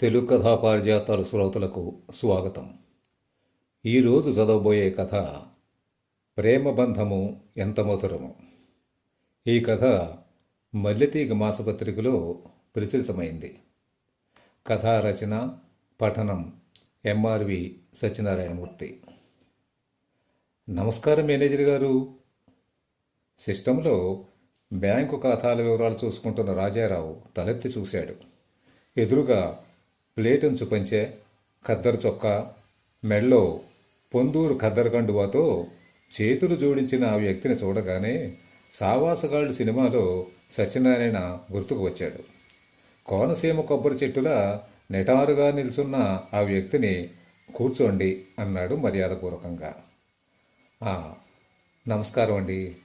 తెలుగు కథా పారిజాతాల శ్రోతలకు స్వాగతం. ఈరోజు చదవబోయే కథ ప్రేమబంధము ఎంత మధురము. ఈ కథ మల్లెతీగ మాసపత్రికలో ప్రచురితమైంది. కథా రచన పఠనం ఎంఆర్వి సత్యనారాయణమూర్తి. నమస్కారం మేనేజర్ గారు. సిస్టంలో బ్యాంకు ఖాతాల వివరాలు చూసుకుంటున్న రాజారావు తలెత్తి చూశాడు. ఎదురుగా ప్లేటును పంచె ఖద్దరు చొక్కా మెళ్ళో పొందూరు ఖద్దరుగండువాతో చేతులు జోడించిన ఆ వ్యక్తిని చూడగానే సావాసగాళ్ళు సినిమాలో సత్యనారాయణ గుర్తుకు వచ్చాడు. కోనసీమ కొబ్బరి చెట్టులా నిటారుగా నిల్చున్న ఆ వ్యక్తిని కూర్చోండి అన్నాడు మర్యాదపూర్వకంగా. నమస్కారం అండి.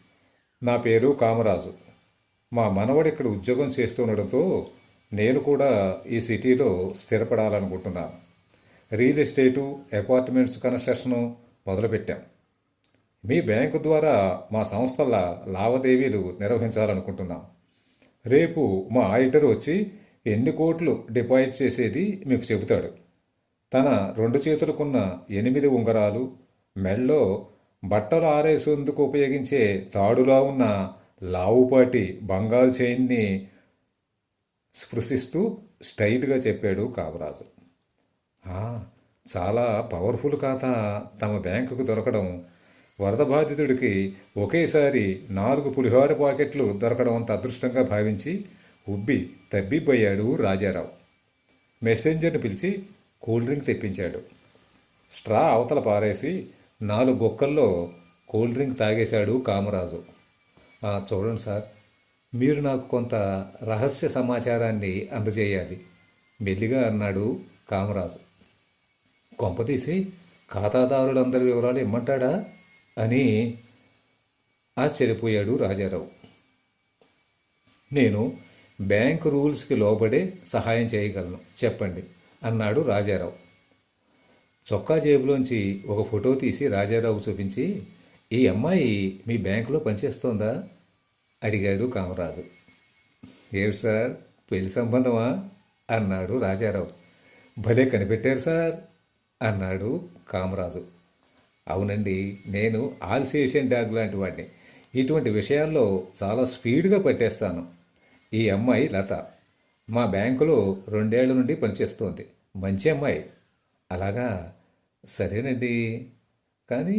నా పేరు కామరాజు. మా మనవడు ఇక్కడ ఉద్యోగం చేస్తుండడంతో నేను కూడా ఈ సిటీలో స్థిరపడాలనుకుంటున్నాను. రియల్ ఎస్టేటు అపార్ట్మెంట్స్ కన్స్ట్రక్షను మొదలుపెట్టాం. మీ బ్యాంకు ద్వారా మా సంస్థల లావాదేవీలు నిర్వహించాలనుకుంటున్నాం. రేపు మా ఆడిటర్ వచ్చి ఎన్ని కోట్లు డిపాజిట్ చేసేది మీకు చెబుతాడు. తన రెండు చేతులకున్న ఎనిమిది ఉంగరాలు మెళ్ళో బట్టలు ఆరేసేందుకు ఉపయోగించే తాడులా ఉన్న లావుపాటి బంగారు చైన్ని స్పృశిస్తూ స్టైట్గా చెప్పాడు కామరాజు. చాలా పవర్ఫుల్ ఖాతా తమ బ్యాంకుకు దొరకడం వరద బాధితుడికి ఒకేసారి నాలుగు పులిహోర పాకెట్లు దొరకడం అంత అదృష్టంగా భావించి ఉబ్బి తబ్బిబ్బయ్యాడు రాజారావు. మెసెంజర్ని పిలిచి కూల్ డ్రింక్ తెప్పించాడు. స్ట్రా అవతల పారేసి నాలుగు గొక్కల్లో కూల్ డ్రింక్ తాగేశాడు కామరాజు. చూడండి సార్ మీరు నాకు కొంత రహస్య సమాచారాన్ని అందజేయాలి. మెల్లిగా అన్నాడు కామరాజు. కొంపతీసి ఖాతాదారులందరి వివరాలు ఇమ్మంటాడా? అని ఆశ్చర్యపోయాడు రాజారావు. నేను బ్యాంక్ రూల్స్కి లోబడే సహాయం చేయగలను చెప్పండి అన్నాడు రాజారావు. చొక్కా జేబులోంచి ఒక ఫోటో తీసి రాజారావు చూపించి ఈ అమ్మాయి మీ బ్యాంకులో పనిచేస్తోందా? అడిగాడు కామరాజు. ఏడు సార్? పెళ్ళి సంబంధమా? అన్నాడు రాజారావు. భలే కనిపెట్టారు సార్ అన్నాడు కామరాజు. అవునండి నేను ఆల్సేషన్ డాగ్ లాంటి వాడిని. ఇటువంటి విషయాల్లో చాలా స్పీడ్గా పట్టేస్తాను. ఈ అమ్మాయి లత. మా బ్యాంకులో రెండేళ్ళ నుండి పనిచేస్తోంది. మంచి అమ్మాయి. అలాగా? సరేనండి. కానీ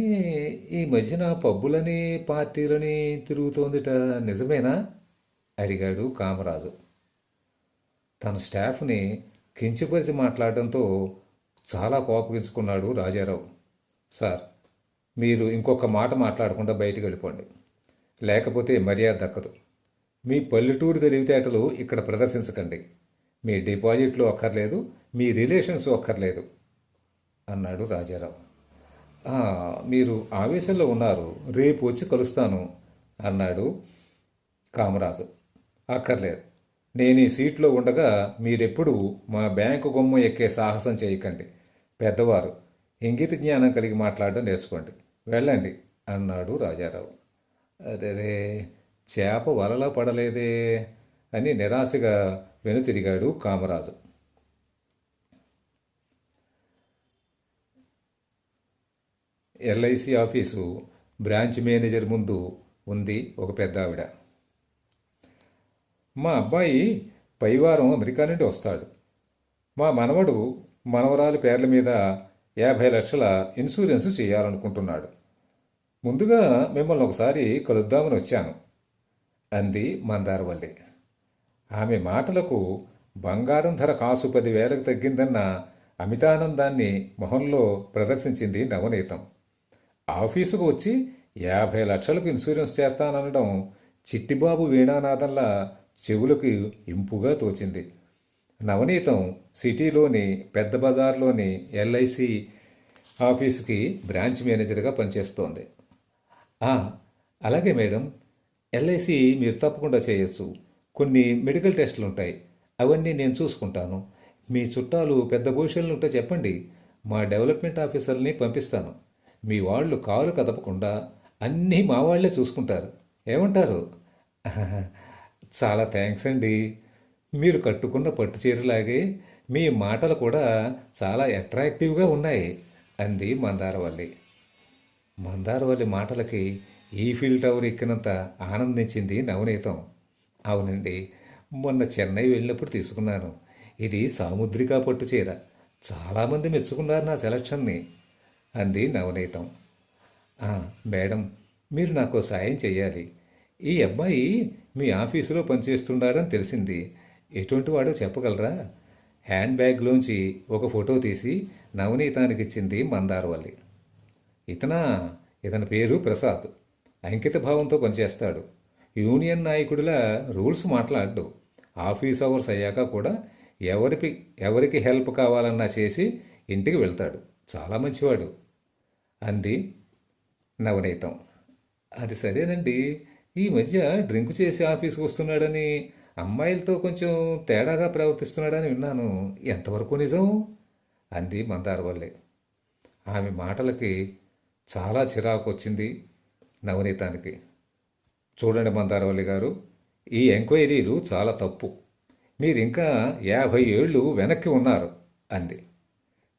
ఈ మధ్యన పబ్బులని పార్టీలని తిరుగుతోందిట. నిజమేనా? అడిగాడు కామరాజు. తన స్టాఫ్ని కించపరిచి మాట్లాడడంతో చాలా కోపగించుకున్నాడు రాజారావు. సార్ మీరు ఇంకొక మాట మాట్లాడకుండా బయటికి వెళ్ళిపోండి. లేకపోతే మర్యాద దక్కదు. మీ పల్లెటూరు తెలివితేటలు ఇక్కడ ప్రదర్శించకండి. మీ డిపాజిట్లు అక్కర్లేదు మీ రిలేషన్స్ అక్కర్లేదు అన్నాడు రాజారావు. మీరు ఆవేశంలో ఉన్నారు. రేపు వచ్చి కలుస్తాను అన్నాడు కామరాజు. అక్కర్లేదు. నేను ఈ సీట్లో ఉండగా మీరెప్పుడు మా బ్యాంకు గుమ్మ ఎక్కే సాహసం చేయకండి. పెద్దవారు ఇంగిత జ్ఞానం కలిగి మాట్లాడడం నేర్చుకోండి. వెళ్ళండి అన్నాడు రాజారావు. అరే చేప వలలో పడలేదే అని నిరాశగా వెనుతిరిగాడు Kamaraju. LIC office branch manager ముందు ఉంది ఒక పెద్ద ఆవిడ. మా అబ్బాయి పైవారం అమెరికా నుండి వస్తాడు. మా మనవడు మనవరాలి పేర్ల మీద యాభై లక్షల ఇన్సూరెన్స్ చేయాలనుకుంటున్నాడు. ముందుగా మిమ్మల్ని ఒకసారి కలుద్దామని వచ్చాను. అంది మందారవల్లి. ఆమె మాటలకు బంగారం ధర కాసు పదివేలకు తగ్గిందన్న అమితానందాన్ని మొహంలో ప్రదర్శించింది నవనీతం. ఆఫీసుకు వచ్చి యాభై లక్షలకు ఇన్సూరెన్స్ చేస్తాననడం చిట్టిబాబు వీణానాథంలా చెవులకు ఇంపుగా తోచింది. నవనీతం సిటీలోని పెద్ద బజార్లోని ఎల్ఐసి ఆఫీస్కి బ్రాంచ్ మేనేజర్గా పనిచేస్తోంది. "ఆ, అలాగే మేడం. ఎల్ఐసి మీరు తప్పకుండా చేయొచ్చు. కొన్ని మెడికల్ టెస్టులు ఉంటాయి అవన్నీ నేను చూసుకుంటాను. మీ చుట్టాలు పెద్ద భూషణలు ఉంటే చెప్పండి. మా డెవలప్మెంట్ ఆఫీసర్ని పంపిస్తాను. మీ వాళ్ళు కాలు కదపకుండా అన్నీ మా వాళ్ళే చూసుకుంటారు. ఏమంటారు? చాలా థ్యాంక్స్ అండి. మీరు కట్టుకున్న పట్టు చీరలాగే మీ మాటలు కూడా చాలా అట్రాక్టివ్గా ఉన్నాయి అంది మందారవల్లి. మందారవల్లి మాటలకి ఈఫిల్ టవర్ ఎక్కినంత ఆనందించింది నవనీతం. అవునండి మొన్న చెన్నై వెళ్ళినప్పుడు తీసుకున్నాను. ఇది సాముద్రిక పట్టు చీర. చాలామంది మెచ్చుకున్నారు నా సెలక్షన్ని. అంది నవనీతం. మేడం మీరు నాకు సాయం చేయాలి ఈ అబ్బాయి మీ ఆఫీసులో పనిచేస్తున్నాడని తెలిసింది. ఎటువంటి వాడో చెప్పగలరా? హ్యాండ్ బ్యాగ్లోంచి ఒక ఫోటో తీసి నవనీతానికి ఇచ్చింది మందారవల్లి. ఇతనా ఇతని పేరు ప్రసాద్. అంకిత భావంతో పనిచేస్తాడు. యూనియన్ నాయకుడిలా రూల్స్ మాట్లాడు ఆఫీస్ అవర్స్ అయ్యాక కూడా ఎవరికి ఎవరికి హెల్ప్ కావాలన్నా చేసి ఇంటికి వెళ్తాడు. చాలా మంచివాడు. అంది నవనీతం. అది సరేనండి. ఈ మధ్య డ్రింక్ చేసి ఆఫీస్కి వస్తున్నాడని అమ్మాయిలతో కొంచెం తేడాగా ప్రవర్తిస్తున్నాడని విన్నాను. ఎంతవరకు నిజం? అంది మందారవల్లి ఆమె మాటలకి చాలా చిరాకు వచ్చింది నవనీతానికి. చూడండి మందారవల్లి గారు ఈ ఎంక్వైరీలు చాలా తప్పు. మీరు ఇంకా యాభై ఏళ్ళు వెనక్కి ఉన్నారు అంది.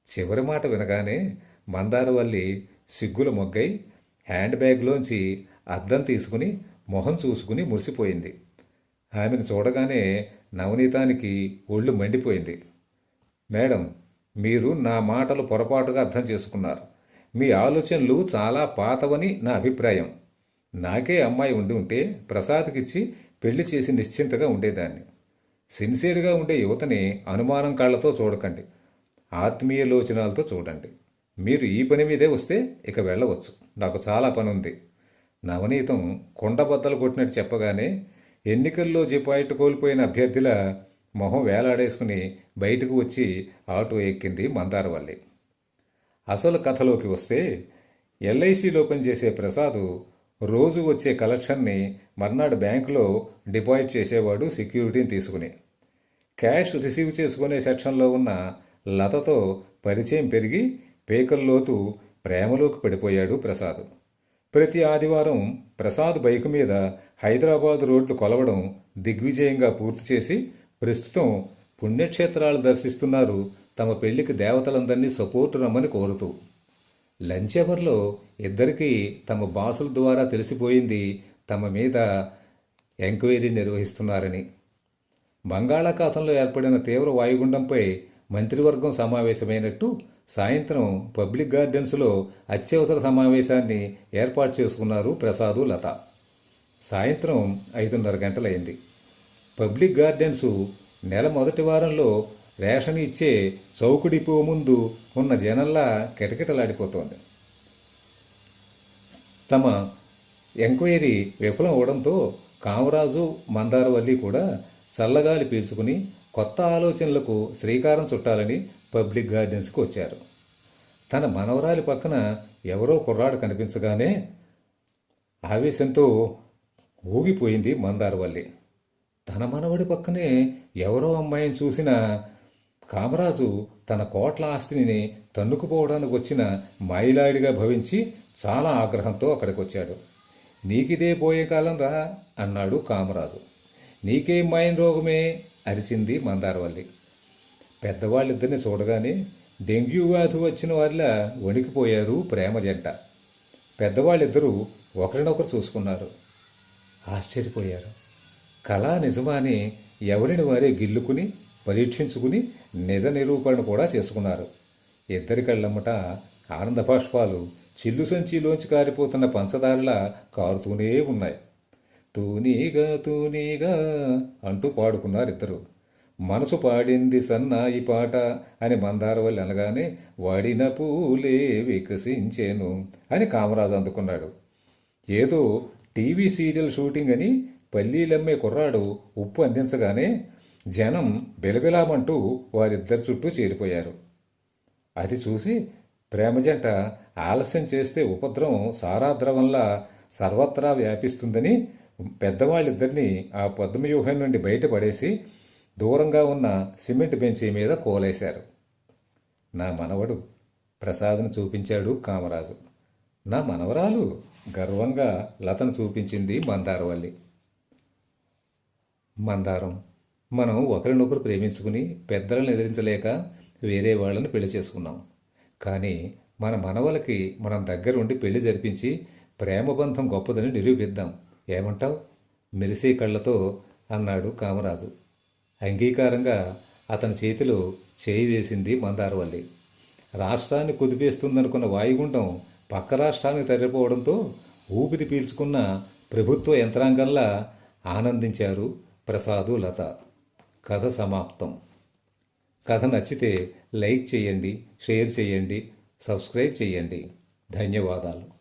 చివరి మాట వినగానే మందారవల్లి సిగ్గుల మొగ్గై హ్యాండ్ బ్యాగ్లోంచి అద్దం తీసుకుని మొహం చూసుకుని మురిసిపోయింది. ఆమెను చూడగానే నవనీతానికి ఒళ్ళు మండిపోయింది. మేడం మీరు నా మాటలు పొరపాటుగా అర్థం చేసుకున్నారు. మీ ఆలోచనలు చాలా పాతవని నా అభిప్రాయం. నాకే అమ్మాయి ఉండి ఉంటే ప్రసాద్కిచ్చి పెళ్ళి చేసి నిశ్చింతగా ఉండేదాన్ని. సిన్సియర్గా ఉండే యువతని అనుమానం కాళ్ళతో చూడకండి. ఆత్మీయ లోచనాలతో చూడండి. మీరు ఈ పని మీదే వస్తే ఇక వెళ్ళవచ్చు. నాకు చాలా పని ఉంది నవనీతం కొండబద్దలు కొట్టినట్టు చెప్పగానే ఎన్నికల్లో జిపాయిట్ కోల్పోయిన అభ్యర్థిలా మొహం వేలాడేసుకుని బయటకు వచ్చి ఆటో ఎక్కింది మందారవల్లి. అసలు కథలోకి వస్తే ఎల్ఐసిలో పనిచేసే ప్రసాద్ రోజు వచ్చే కలెక్షన్ని మర్నాడు బ్యాంకులో డిపాజిట్ చేసేవాడు సెక్యూరిటీని తీసుకుని. క్యాష్ రిసీవ్ చేసుకునే సెక్షన్లో ఉన్న లతతో పరిచయం పెరిగి పేకల్లోతు ప్రేమలోకి పడిపోయాడు ప్రసాద్. ప్రతి ఆదివారం ప్రసాద్ బైకు మీద హైదరాబాద్ రోడ్లు కొలవడం దిగ్విజయంగా పూర్తి చేసి ప్రస్తుతం పుణ్యక్షేత్రాలు దర్శిస్తున్నారు తమ పెళ్ళికి దేవతలందరినీ సపోర్టు రమ్మని కోరుతూ. లంచ్ అవర్లో ఇద్దరికీ తమ బాసుల ద్వారా తెలిసిపోయింది తమ మీద ఎంక్వైరీ నిర్వహిస్తున్నారని. బంగాళాఖాతంలో ఏర్పడిన తీవ్ర వాయుగుండంపై మంత్రివర్గం సమావేశమైనట్టు సాయంత్రం పబ్లిక్ గార్డెన్స్లో అత్యవసర సమావేశాన్ని ఏర్పాటు చేసుకున్నారు ప్రసాదు లత. సాయంత్రం ఐదున్నర గంటలైంది. పబ్లిక్ గార్డెన్స్ నెల మొదటి వారంలో రేషన్ ఇచ్చే చౌకు డిపో ముందు ఉన్న జనంలా కిటకిటలాడిపోతోంది. తమ ఎంక్వైరీ విఫలం అవడంతో కామరాజు మందారవల్లి కూడా చల్లగాలి పీల్చుకుని కొత్త ఆలోచనలకు శ్రీకారం చుట్టాలని పబ్లిక్ గార్డెన్స్కి వచ్చారు. తన మనవరాలి పక్కన ఎవరో కుర్రాడు కనిపించగానే ఆవేశంతో ఊగిపోయింది మందారవల్లి. తన మనవడి పక్కనే ఎవరో అమ్మాయిని చూసిన కామరాజు తన కోట్ల ఆస్తిని తన్నుకుపోవడానికి వచ్చిన మైలాడిగా భవించి చాలా ఆగ్రహంతో అక్కడికి వచ్చాడు నీకిదే పోయే కాలం రా అన్నాడు కామరాజు. నీకే మైన్ రోగమే? అరిచింది మందారవల్లి. పెద్దవాళ్ళిద్దరిని చూడగానే డెంగ్యూ వ్యాధి వచ్చిన వారిలా వణికిపోయారు ప్రేమ జంట. పెద్దవాళ్ళిద్దరూ ఒకరినొకరు చూసుకున్నారు. ఆశ్చర్యపోయారు. కళా నిజమాని ఎవరిని వారే గిల్లుకుని పరీక్షించుకుని నిజ నిరూపణ కూడా చేసుకున్నారు. ఇద్దరి కళ్ళమ్మట ఆనంద బాష్పాలు చిల్లు సంచిలోంచి కారిపోతున్న పంచదారలా కారుతూనే ఉన్నాయి. తూనీగా తూనీగా అంటూ పాడుకున్నారు ఇద్దరు. మనసు పాడింది సన్నాయి పాట అని మందారవల్లి అనగానే వాడిన పూలే వికసించేను అని కామరాజు అందుకున్నాడు. ఏదో టీవీ సీరియల్ షూటింగ్ అని పల్లీలమ్మే కుర్రాడు ఉప్పు అందించగానే జనం బిలబిలామంటూ వారిద్దరి చుట్టూ చేరిపోయారు. అది చూసి ప్రేమజంట ఆలస్యం చేస్తే ఉపద్రవం సారాద్రవంలా సర్వత్రా వ్యాపిస్తుందని పెద్దవాళ్ళిద్దరినీ ఆ పద్మవ్యూహం నుండి బయటపడేసి దూరంగా ఉన్న సిమెంట్ బెంచీ మీద కోలేశారు. నా మనవడు ప్రసాద్ను చూపించాడు కామరాజు. నా మనవరాలు గర్వంగా లతను చూపించింది మందారవల్లి. మందారం మనం ఒకరినొకరు ప్రేమించుకుని పెద్దలను ఎదిరించలేక వేరే వాళ్ళని పెళ్ళి చేసుకున్నాం. కానీ మన మనవలకి మనం దగ్గరుండి పెళ్ళి జరిపించి ప్రేమబంధం గొప్పదని నిరూపిద్దాం. ఏమంటావ్? మెరిసే కళ్ళతో అన్నాడు కామరాజు. అంగీకారంగా అతని చేతిలో చేయి వేసింది మందారవల్లి. రాష్ట్రాన్ని కుదిపేస్తుందనుకున్న వాయుగుండం పక్క రాష్ట్రానికి తరలిపోవడంతో ఊపిరి పీల్చుకున్న ప్రభుత్వ యంత్రాంగంలా ఆనందించారు ప్రసాదు లత. కథ సమాప్తం. కథ నచ్చితే లైక్ చేయండి షేర్ చేయండి సబ్స్క్రైబ్ చేయండి. ధన్యవాదాలు.